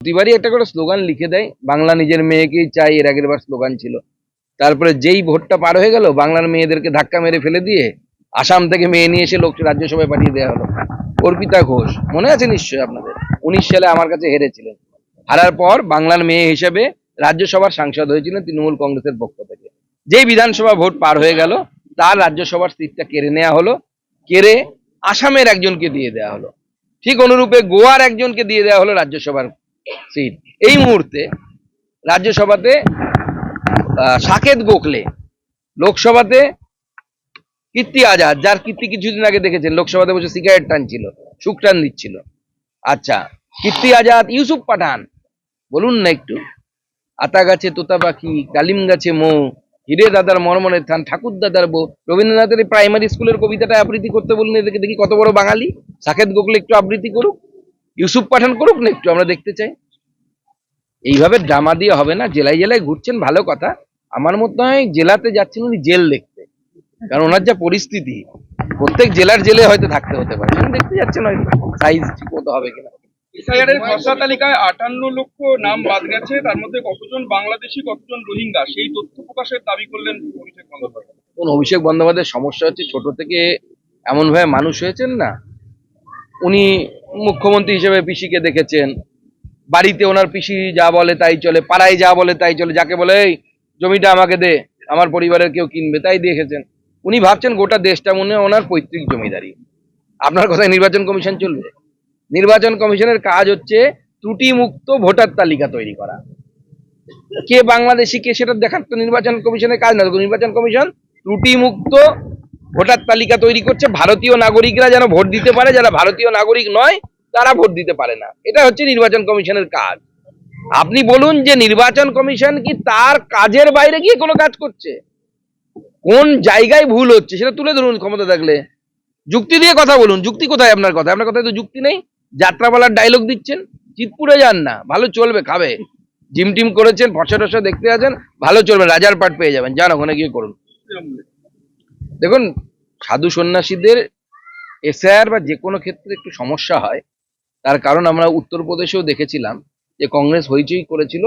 প্রতিবারই একটা করে স্লোগান লিখে দেয়, বাংলা নিজের মেয়েকেই চাই, এর আগের বার স্লোগান ছিল। তারপরে যেই ভোটটা পার হয়ে গেল, বাংলার মেয়েদেরকে ধাক্কা মেরে ফেলে দিয়ে আসাম থেকে মেয়ে নিয়ে এসে লোক রাজ্যসভায় পাঠিয়ে দেওয়া হলো। অর্পিতা ঘোষ, মনে আছে নিশ্চয়ই আপনাদের? উনিশ সালে আমার কাছে হেরেছিলেন। হারার পর বাংলার মেয়ে হিসেবে রাজ্যসভার সাংসদ হয়েছিলেন তৃণমূল কংগ্রেসের পক্ষ থেকে। যেই বিধানসভা ভোট পার হয়ে গেল, তার রাজ্যসভার সিটটা কেড়ে নেওয়া হলো। কেড়ে আসামের একজনকে দিয়ে দেওয়া হলো। ঠিক অনুরূপে গোয়ার একজনকে দিয়ে দেওয়া হলো রাজ্যসভার সিট। এই মুহূর্তে রাজ্যসভাতে সাকেত গোখলে, লোকসভাতে কীর্তি আজাদ, যার কীর্তি কিছুদিন আগে দেখেছেন, লোকসভাতে বসে সিগারেট টানছিল, সুখ টান দিচ্ছিল। আচ্ছা কীর্তি আজাদ, ইউসুফ পাঠান, বলুন না একটু। আতা গাছে তোতা পাখি ডালিম গাছে মৌ, হিরে দাদার মরমনের থান, ঠাকুর দাদার বউ, রবীন্দ্রনাথের প্রাইমারি স্কুলের কবিতাটা আবৃত্তি করতে বলুন এদেরকে দেখি কত বড় বাঙালি। সাকেত গোখলে একটু আবৃত্তি করুক। ইউসুফ পাঠান করুক না একটু আমরা দেখতে চাই। এইভাবে ড্রামা দিয়ে হবে না জেলায় জেলায় ঘুরছেন ভালো কথা। আমার মনে হয় জেলাতে যাচ্ছেন উনি জেল দেখতে। কারণ ওনার যা পরিস্থিতি প্রত্যেক জেলার জেলে হয়তো থাকতে হতে পারে। সেখানে দেখতে যাচ্ছেন হয়তো। সাইজ ঠিক মতো হবে কিনা। খসড়া তালিকায় আটান্ন লক্ষ নাম বাদ গেছে। তার মধ্যে কতজন বাংলাদেশি কতজন রোহিঙ্গা? সেই তথ্য প্রকাশের দাবি করলেন অভিষেক বন্দ্যোপাধ্যায়। অভিষেক বন্দ্যোপাধ্যায়ের সমস্যা হচ্ছে ছোট থেকে এমন ভাবে মানুষ হয়েছেন না। উনি মুখ্যমন্ত্রী হিসেবে পিসিকে দেখেছেন। বাড়িতে ওনার পিসি যা বলে তাই চলে, পাড়ায় যা বলে তাই চলে, যাকে বলে, এই, জমিটা আমাকে দে, আমার পরিবারের কেউ কিনবে, তাই দেখেছেন। উনি ভাবছেন গোটা দেশটা মনে ওনার পৈতৃক জমিদারি। আপনার কথায় নির্বাচন কমিশন চলবে। নির্বাচন কমিশনের কাজ হচ্ছে ত্রুটি মুক্ত ভোটার তালিকা তৈরি করা। কে বাংলাদেশি, কে সেটা দেখার তো নির্বাচন কমিশনের কাজ না। নির্বাচন কমিশন ত্রুটি মুক্ত ভোটার তালিকা তৈরি করছে, ভারতীয় নাগরিকরা যেন ভোট দিতে পারে, যারা ভারতীয় নাগরিক নয়, তারা ভোট দিতে পারে না। এটা হচ্ছে নির্বাচন কমিশনের কাজ। আপনি বলুন যে নির্বাচন কমিশন কি তার কাজের বাইরে গিয়ে কোনো কাজ করছে? কোন জায়গায় ভুল হচ্ছে, সেটা তুলে ধরুন ক্ষমতা থাকলে। যুক্তি দিয়ে কথা বলুন, যুক্তি কোথায় আপনার কথা? আপনার কথায় তো যুক্তি নেই। যাত্রাপালার ডায়লগ দিচ্ছেন। চিতপুরে যান না, ভালো চলবে, খাবে। জিম টিম করেছেন, ফসা টসা দেখতে আছেন, ভালো চলবে, রাজার পাট পেয়ে যাবেন। যান ওখানে গিয়ে করুন। দেখুন, সাধু সন্ন্যাসীদের এসআর বা যে কোনো ক্ষেত্রে একটু সমস্যা হয়, তার কারণ আমরা উত্তরপ্রদেশেও দেখেছিলাম যে কংগ্রেস হইচই করেছিল।